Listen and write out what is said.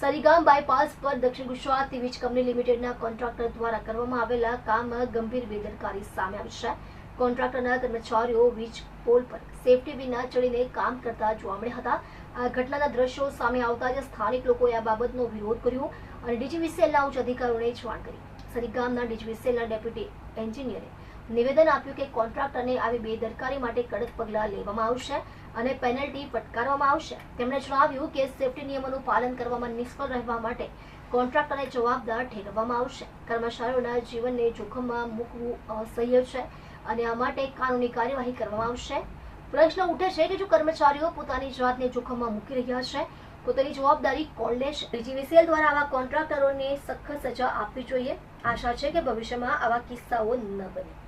Sarigam bypass પર દક્ષિણ ગુજરાત વીજ કંપની લિમિટેડના કોન્ટ્રાક્ટર દ્વારા કરવામાં આવેલા કામમાં ગંભીર બેદરકારી સામે આવી છે. કોન્ટ્રાક્ટરના કર્મચારીઓ વીજ પોલ પર સેફટી વિના ચડીને કામ કરતા જોવા મળ્યા હતા. આ ઘટનાના દ્રશ્યો સામે આવતા જ સ્થાનિક લોકોએ આ બાબતનો વિરોધ કર્યો અને ડીજીવીસીએલના ઉચ્ચ અધિકારીઓને જાણ કરી. સરીગામના ડીજીવીસીએલના ડેપ્યુટી એન્જિનિયરે નિવેદન આપ્યું કે કોન્ટ્રાક્ટરને આવી બેદરકારી માટે કડક પગલાં લેવામાં આવશે અને પેનલ્ટી ફટકારવામાં આવશે. તેમણે જણાવ્યું કે સેફટી નિયમોનું પાલન કરવામાં નિષ્ફળ રહેવા માટે કોન્ટ્રાક્ટરને જવાબદાર ઠેરવવામાં આવશે. કર્મચારીઓના જીવનને જોખમમાં મૂકવું અસહ્ય છે અને આ માટે કાનૂની કાર્યવાહી કરવામાં આવશે. પ્રશ્ન ઉઠે છે કે જો કર્મચારીઓ પોતાની જાતને જોખમમાં મૂકી રહ્યા છે તો તેની જવાબદારી કોલેજ જીવીસીએલ દ્વારા આવા કોન્ટ્રાક્ટરોને સખત સજા આપવી જોઈએ. આશા છે કે ભવિષ્યમાં આવા કિસ્સાઓ ન બને.